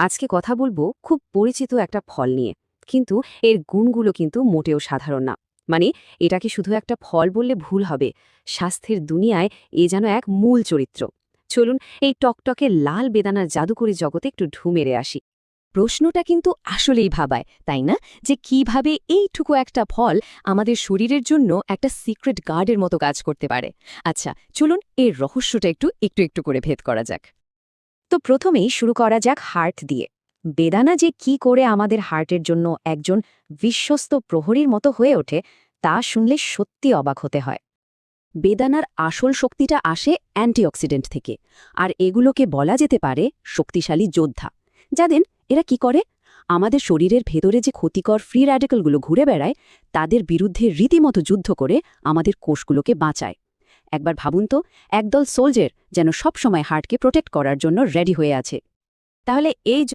আজকে কথা বলব খুব পরিচিত একটা ফল নিয়ে। কিন্তু এর গুণগুলো কিন্তু মোটেও সাধারণ না। মানে এটাকে শুধু একটা ফল বললে ভুল হবে। স্বাস্থ্যের দুনিয়ায় এ যেন এক মূল চরিত্র। চলুন এই টকটকে লাল বেদানার জাদুকরি জগতে একটু ঢু মেরে আসি। প্রশ্নটা কিন্তু আসলেই ভাবায়, তাই না? যে কীভাবে এইটুকু একটা ফল আমাদের শরীরের জন্য একটা সিক্রেট গার্ডের মতো কাজ করতে পারে। আচ্ছা চলুন এর রহস্যটা একটু একটু একটু করে ভেদ করা যাক। তো প্রথমেই শুরু করা যাক হার্ট দিয়ে। বেদানা যে কি করে আমাদের হার্টের জন্য একজন বিশ্বস্ত প্রহরীর মতো হয়ে ওঠে, তা শুনলে সত্যি অবাক হতে হয়। বেদানার আসল শক্তিটা আসে অ্যান্টিঅক্সিডেন্ট থেকে, আর এগুলোকে বলা যেতে পারে শক্তিশালী যোদ্ধা। যাদের এরা কি করে? আমাদের শরীরের ভেতরে যে ক্ষতিকর ফ্রি র্যাডিক্যালগুলো ঘুরে বেড়ায়, তাদের বিরুদ্ধে রীতিমতো যুদ্ধ করে আমাদের কোষগুলোকে বাঁচায়। একবার ভাবুন তো, একদল সোলজার যেন সবসময় হার্টকে প্রোটেক্ট করার জন্য রেডি হয়ে আছে। তাহলে এই